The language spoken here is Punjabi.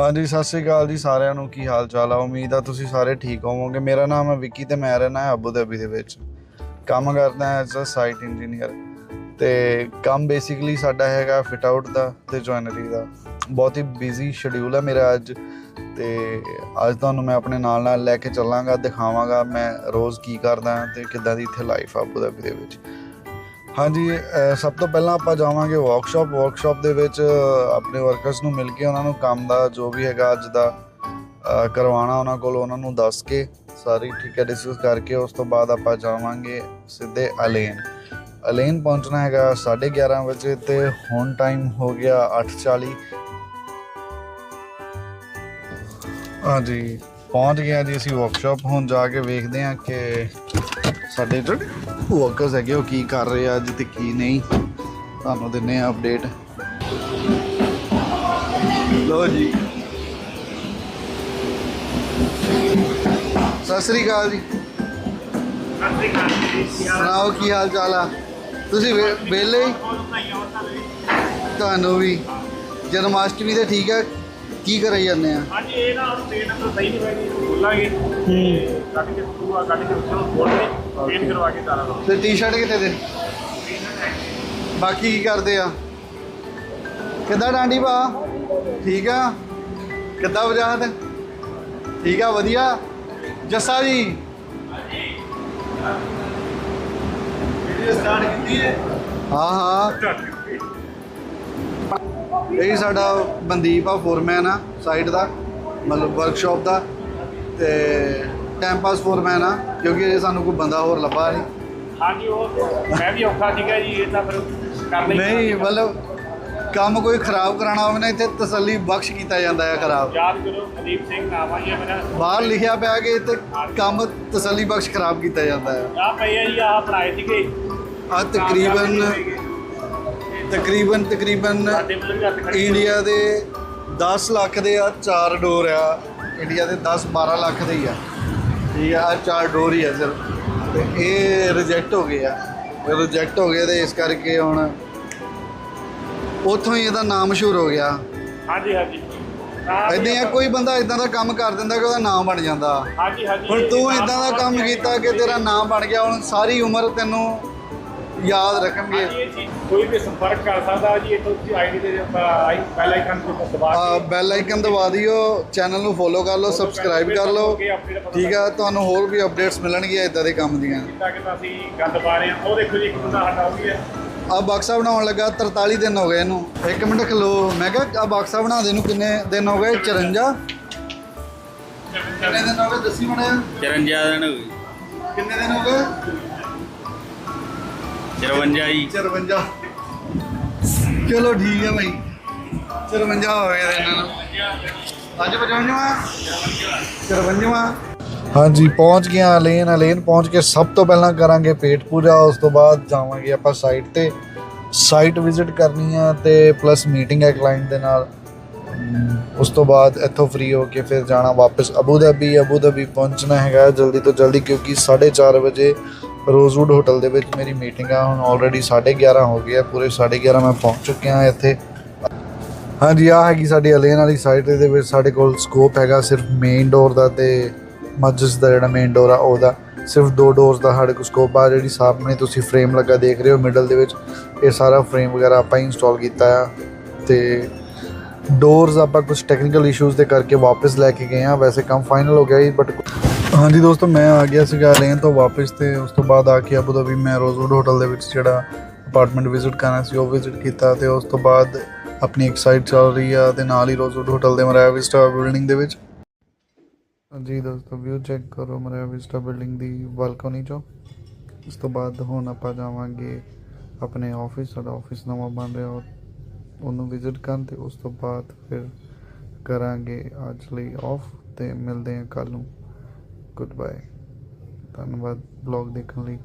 ਹਾਂਜੀ, ਸਤਿ ਸ਼੍ਰੀ ਅਕਾਲ ਜੀ ਸਾਰਿਆਂ ਨੂੰ। ਕੀ ਹਾਲ ਚਾਲ ਆ? ਉਮੀਦ ਆ ਤੁਸੀਂ ਸਾਰੇ ਠੀਕ ਹੋਵੋਗੇ। ਮੇਰਾ ਨਾਮ ਹੈ ਵਿੱਕੀ ਤੇ ਮੈਂ ਰਹਿਣਾ ਹੈ ਅਬੂ ਧਾਬੀ ਦੇ ਵਿੱਚ। ਕੰਮ ਕਰਦਾ ਹਾਂ ਐਜ਼ ਅ ਸਾਈਟ ਇੰਜੀਨੀਅਰ ਤੇ ਕੰਮ ਬੇਸਿਕਲੀ ਸਾਡਾ ਹੈਗਾ ਫਿਟ ਆਊਟ ਦਾ ਤੇ ਜੁਆਇਨਰੀ ਦਾ। ਬਹੁਤ ਹੀ ਬਿਜ਼ੀ ਸ਼ਡਿਊਲ ਹੈ ਮੇਰਾ ਅੱਜ। ਤੇ ਅੱਜ ਤੁਹਾਨੂੰ ਮੈਂ ਆਪਣੇ ਨਾਲ ਨਾਲ ਲੈ ਕੇ ਚੱਲਾਂਗਾ, ਦਿਖਾਵਾਂਗਾ ਮੈਂ ਰੋਜ਼ ਕੀ ਕਰਦਾ ਹਾਂ ਤੇ ਕਿੱਦਾਂ ਦੀ ਇੱਥੇ ਲਾਈਫ ਆ ਅਬੂ ਧਾਬੀ ਦੇ ਵਿੱਚ। ਹਾਂਜੀ ਸਭ ਤੋਂ ਪਹਿਲਾਂ ਆਪਾਂ ਜਾਵਾਂਗੇ ਵਰਕਸ਼ਾਪ ਵਰਕਸ਼ਾਪ ਦੇ ਵਿੱਚ ਆਪਣੇ ਵਰਕਰਸ ਨੂੰ ਮਿਲ ਕੇ ਉਹਨਾਂ ਨੂੰ ਕੰਮ ਦਾ ਜੋ ਵੀ ਹੈਗਾ ਅੱਜ ਦਾ ਕਰਵਾਉਣਾ ਉਹਨਾਂ ਕੋਲ, ਉਹਨਾਂ ਨੂੰ ਦੱਸ ਕੇ ਸਾਰੀ ਠੀਕ ਹੈ ਡਿਸਕਸ ਕਰਕੇ ਉਸ ਤੋਂ ਬਾਅਦ ਆਪਾਂ ਜਾਵਾਂਗੇ ਸਿੱਧੇ ਅਲੇਨ। ਅਲੇਨ ਪਹੁੰਚਣਾ ਹੈਗਾ 11:30 ਵਜੇ ਤੇ ਹੁਣ ਟਾਈਮ ਹੋ ਗਿਆ 8:40 ਹਾਂਜੀ, ਪਹੁੰਚ ਗਏ ਜੀ ਅਸੀਂ ਵਰਕਸ਼ਾਪ ਹੁਣ ਜਾ ਕੇ ਵੇਖਦੇ ਹਾਂ ਕਿ ਸਾਡੇ ਜਿਹੜੇ ਵਰਕਰਸ ਹੈਗੇ, ਉਹ ਕੀ ਕਰ ਰਹੇ ਆ ਅੱਜ ਤੇ ਕੀ ਨਹੀਂ? ਤੁਹਾਨੂੰ ਦਿੰਨੇ ਆ ਅਪਡੇਟ ਲੋ ਜੀ। ਸਤਿ ਸ੍ਰੀ ਅਕਾਲ ਜੀ। ਸੁਣਾਓ ਕੀ ਹਾਲ ਚਾਲ ਆ? ਤੁਸੀਂ ਵੇ- ਵਿਹਲੇ ਤੁਹਾਨੂੰ ਵੀ। ਜਨਮਾਸ਼ਟਮੀ ਤੇ ਠੀਕ ਹੈ ਕੀ ਕਰਾਈ ਜਾਂਦੇ ਆ? ਹਾਂਜੀ ਇਹ ਨਾ ਟ੍ਰੇਨ ਅੰਦਰ ਸਹੀ ਨਹੀਂ ਹੋਏਗੀ ਬੋਲਾਂਗੇ। ਤੇ ਕੱਢ ਕੇ ਪੂਰਾ ਕੱਢ ਕੇ ਉੱਥੇ ਨੂੰ ਖੋਲ ਕੇ ਕਰਵਾ ਕੇ ਤਾਰਾ ਲਾਓ ਤੇ ਟੀ-ਸ਼ਰਟ ਕਿੱਥੇ ਦੇ? ਬਾਕੀ ਕੀ ਕਰਦੇ ਆ? ਕਿੱਦਾਂ ਡਾਂਡੀ ਭਾ? ਠੀਕ ਆ? ਕਿੱਦਾਂ ਵਜਾਹਤ? ਠੀਕ ਆ ਵਧੀਆ? ਜੱਸਾ ਜੀ? ਵੀਡੀਓ ਸਟਾਰਟ ਕੀਤੀ ਹੈ। ਹਾਂ ਹਾਂ। ਇਹ ਸਾਡਾ ਮਨਦੀਪ ਆ ਫੋਰਮੈਨ ਆ ਸਾਈਟ ਦਾ ਮਤਲਬ ਵਰਕਸ਼ਾਪ ਦਾ ਤੇ ਟਾਈਮ ਪਾਸ ਫੋਰਮੈਨ ਆ ਕਿਉਂਕਿ ਇਹ ਸਾਨੂੰ ਕੋਈ ਬੰਦਾ ਹੋਰ ਲੱਭਾ ਨਹੀਂ। ਹਾਂਜੀ ਉਹ ਮੈਂ ਵੀ ਔਖਾ ਸੀਗਾ ਜੀ ਇਹ ਤਾਂ ਫਿਰ ਕਰਨਾ ਹੀ ਨਹੀਂ ਮਤਲਬ ਕੰਮ ਕੋਈ ਖਰਾਬ ਕਰਾਣਾ ਹੋਵੇ ਨਾ ਇੱਥੇ ਤਸੱਲੀ ਬਖਸ਼ ਕੀਤਾ ਜਾਂਦਾ ਹੈ ਖਰਾਬ। ਯਾਦ ਕਰੋ ਮਦੀਪ ਸਿੰਘ ਨਾਮ ਆ ਜੀ ਮੇਰਾ। ਬਾਹਰ ਲਿਖਿਆ ਪਿਆ ਕਿ ਇੱਥੇ ਕੰਮ ਤਸੱਲੀ ਬਖਸ਼ ਖਰਾਬ ਕੀਤਾ ਜਾਂਦਾ ਹੈ। ਆ ਆ ਜੀ ਆਹ ਬਣਾਏ ਸੀਗੇ। ਆ ਤਕਰੀਬਨ ਤਕਰੀਬਨ ਤਕਰੀਬਨ ਇੰਡੀਆ ਦੇ 10 ਲੱਖ ਦੇ ਆ ਚਾਰ ਡੋਰ ਆ। ਇੰਡੀਆ ਦੇ 10 12 ਲੱਖ ਦੇ ਹੀ ਆ। ਠੀਕ ਆ ਚਾਰ ਡੋਰ ਹੀ ਆ ਸਿਰਫ। ਤੇ ਇਹ ਰਿਜੈਕਟ ਹੋ ਗਏ ਆ। ਰਿਜੈਕਟ ਹੋ ਗਏ ਤੇ ਇਸ ਕਰਕੇ ਹੁਣ ਉੱਥੋਂ ਹੀ ਇਹਦਾ ਨਾਮ ਮਸ਼ਹੂਰ ਹੋ ਗਿਆ। ਹਾਂਜੀ ਹਾਂਜੀ। ਇਦਾਂ ਆ ਕੋਈ ਬੰਦਾ ਇਦਾਂ ਦਾ ਕੰਮ ਕਰ ਦਿੰਦਾ ਕਿ ਉਹਦਾ ਨਾਮ ਬਣ ਜਾਂਦਾ। ਹਾਂਜੀ ਹਾਂਜੀ। ਹੁਣ ਤੂੰ ਇਦਾਂ ਦਾ ਕੰਮ ਕੀਤਾ ਕਿ ਤੇਰਾ ਨਾਮ ਬਣ ਗਿਆ ਹੁਣ ਸਾਰੀ ਉਮਰ ਤੈਨੂੰ ਯਾਦ ਰੱਖਣਗੇ। ਕੋਈ ਵੀ ਸੰਪਰਕ ਕਰ ਸਕਦਾ ਜੀ ਇੱਥੋਂ ਤੁਸੀਂ ਆਈਡੀ ਦੇ ਆਈ ਬੈਲ ਆਈਕਨ ਤੇ ਦਬਾ ਕੇ ਬੈਲ ਆਈਕਨ ਦਬਾ ਦਿਓ ਚੈਨਲ ਨੂੰ ਫੋਲੋ ਕਰ ਲਓ ਸਬਸਕ੍ਰਾਈਬ ਕਰ ਲਓ ਠੀਕ ਆ ਤੁਹਾਨੂੰ ਹੋਰ ਵੀ ਅਪਡੇਟਸ ਮਿਲਣਗੀਆਂ ਇਦਾਂ ਦੇ ਕੰਮ ਦੀਆਂ। ਤਾਂ ਕਿ ਅਸੀਂ ਗੰਦ ਪਾ ਰਹੇ ਹਾਂ। ਉਹ ਦੇਖੋ ਜੀ ਇੱਕ ਬੰਦਾ ਉਹ ਵੀ ਹੈ। ਆ ਬਕਸਾ ਬਣਾਉਣ ਲੱਗਾ 43 ਦਿਨ ਹੋ ਗਏ ਇਹਨੂੰ। ਇੱਕ ਮਿੰਟ ਖਲੋ ਮੈਂ ਕਿਹਾ ਆ ਬਕਸਾ ਬਣਾ ਦੇ ਨੂੰ ਕਿੰਨੇ ਦਿਨ ਹੋ ਗਏ? 54 ਕਿੰਨੇ ਦਿਨ ਹੋ ਗਏ? ਦੱਸੀ ਮੜਿਆ। 54 ਦਿਨ ਹੋ ਗਏ। ਕਿੰਨੇ ਦਿਨ ਹੋ ਗਏ? 54 ਜੀ। 54 ਚਲੋ ਠੀਕ ਹੈ ਭਾਈ 54 ਹੋ ਗਏ ਇਹਨਾਂ ਨੂੰ ਅੱਜ 55ਵਾਂ 54ਵਾਂ ਹਾਂਜੀ ਪਹੁੰਚ ਗਿਆ ਅਲੇਨ ਅਲੇਨ ਪਹੁੰਚ ਕੇ ਸਭ ਤੋਂ ਪਹਿਲਾਂ ਕਰਾਂਗੇ ਪੇਟ ਪੂਜਾ। ਉਸ ਤੋਂ ਬਾਅਦ ਜਾਵਾਂਗੇ ਆਪਾਂ ਸਾਈਟ ਤੇ। ਸਾਈਟ ਵਿਜ਼ਿਟ ਕਰਨੀ ਆ ਤੇ ਪਲੱਸ ਮੀਟਿੰਗ ਹੈ ਕਲਾਇੰਟ ਦੇ ਨਾਲ। ਉਸ ਤੋਂ ਬਾਅਦ ਇੱਥੋਂ ਫ੍ਰੀ ਹੋ ਕੇ ਫਿਰ ਜਾਣਾ ਵਾਪਸ ਅਬੂ ਧਾਬੀ ਅਬੂ ਧਾਬੀ ਪਹੁੰਚਣਾ ਹੈਗਾ ਜਲਦੀ ਤੋਂ ਜਲਦੀ ਕਿਉਂਕਿ 4:30 ਵਜੇ ਰੋਜ਼ਵੁੱਡ ਹੋਟਲ ਦੇ ਵਿੱਚ ਮੇਰੀ ਮੀਟਿੰਗ ਆ, ਹੁਣ ਆਲਰੇਡੀ 11:30 ਹੋ ਗਏ ਆ, ਪੂਰੇ 11:30 ਮੈਂ ਪਹੁੰਚ ਚੁੱਕਿਆ ਇੱਥੇ। ਹਾਂਜੀ ਆ ਹੈਗੀ ਸਾਡੀ ਅਲੇਨ ਵਾਲੀ ਸਾਈਡ ਦੇ ਵਿੱਚ ਸਾਡੇ ਕੋਲ ਸਕੋਪ ਹੈਗਾ ਸਿਰਫ ਮੇਨ ਡੋਰ ਦਾ ਤੇ ਮਸਜਿਦ ਦਾ ਜਿਹੜਾ ਮੇਨ ਡੋਰ ਆ, ਉਹਦਾ ਸਿਰਫ ਦੋ ਡੋਰਸ ਦਾ ਸਾਡੇ ਕੋਲ ਸਕੋਪ ਆ, ਜਿਹੜੀ ਸਾਹਮਣੇ ਤੁਸੀਂ ਫਰੇਮ ਲੱਗਾ ਦੇਖ ਰਹੇ ਹੋ ਮਿਡਲ ਦੇ ਵਿੱਚ, ਇਹ ਸਾਰਾ ਫਰੇਮ ਵਗੈਰਾ ਆਪਾਂ ਇੰਸਟਾਲ ਕੀਤਾ ਆ ਤੇ ਡੋਰਸ ਆਪਾਂ ਕੁਝ ਟੈਕਨੀਕਲ ਇਸ਼ੂਜ਼ ਦੇ ਕਰਕੇ ਵਾਪਸ ਲੈ ਕੇ ਗਏ ਆ ਵੈਸੇ ਕੰਮ ਫਾਈਨਲ ਹੋ ਗਿਆ ਜੀ ਬਟ ਹਾਂਜੀ ਦੋਸਤੋ, ਮੈਂ ਆ ਗਿਆ ਸੀਗਾ ਲੇਨ ਤੋਂ ਵਾਪਸ ਤੇ ਉਸ ਤੋਂ ਬਾਅਦ ਆ ਕੇ ਅਬੂ ਧਾਬੀ ਮੈਂ ਰੋਜ਼ਵੁੱਡ ਹੋਟਲ ਦੇ ਵਿੱਚ ਜਿਹੜਾ ਅਪਾਰਟਮੈਂਟ ਵਿਜ਼ਿਟ ਕਰਨਾ ਸੀ, ਉਹ ਵਿਜ਼ਿਟ ਕੀਤਾ ਤੇ ਉਸ ਤੋਂ ਬਾਅਦ ਆਪਣੀ ਇੱਕ ਸਾਈਡ ਚੱਲ ਰਹੀ ਆ ਤੇ ਨਾਲ ਹੀ ਰੋਜ਼ਵੁੱਡ ਹੋਟਲ ਦੇ ਮਰਾਇਆ ਵਿਸਟਾ ਬਿਲਡਿੰਗ ਦੇ ਵਿੱਚ। ਜੀ ਦੋਸਤੋ ਵਿਊ ਚੈੱਕ ਕਰੋ ਮਰਾਇਆ ਵਿਸਟਾ ਬਿਲਡਿੰਗ ਦੀ ਬਾਲਕਨੀ ਚੋਂ। ਉਸ ਤੋਂ ਬਾਅਦ ਹੁਣ ਆਪਾਂ ਜਾਵਾਂਗੇ ਆਪਣੇ ਆਫਿਸ ਸਾਡਾ ਆਫਿਸ ਨਵਾਂ ਬਣ ਰਿਹਾ ਉਹ- ਉਹਨੂੰ ਵਿਜ਼ਿਟ ਕਰਨ ਤੇ ਉਸ ਤੋਂ ਬਾਅਦ ਫਿਰ ਕਰਾਂਗੇ ਅੱਜ ਲਈ ਆਫ ਤੇ ਮਿਲਦੇ ਹਾਂ ਕੱਲ ਨੂੰ। ਗੁੱਡ ਬਾਏ ਧੰਨਵਾਦ। ਬਲੌਗ ਦੇਖਣ ਲਈ।